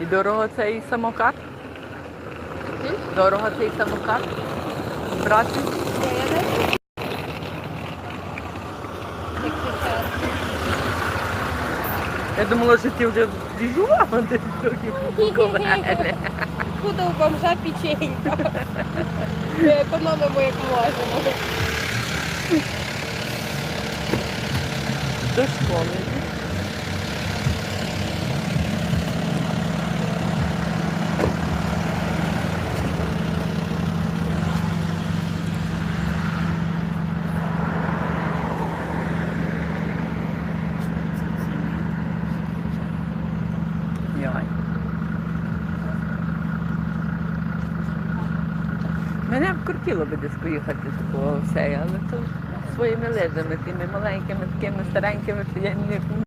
І дорого цей самокат? Дорого цей самокат? Брати? Я думала, що ти вже біжувала десь трохи побуковали. Куди у бомжа печенька. Ми економимо як можемо. До школи. Мене б кортіло би десь поїхати такого все, але то своїми лижами, тими маленькими, такими старенькими, що я не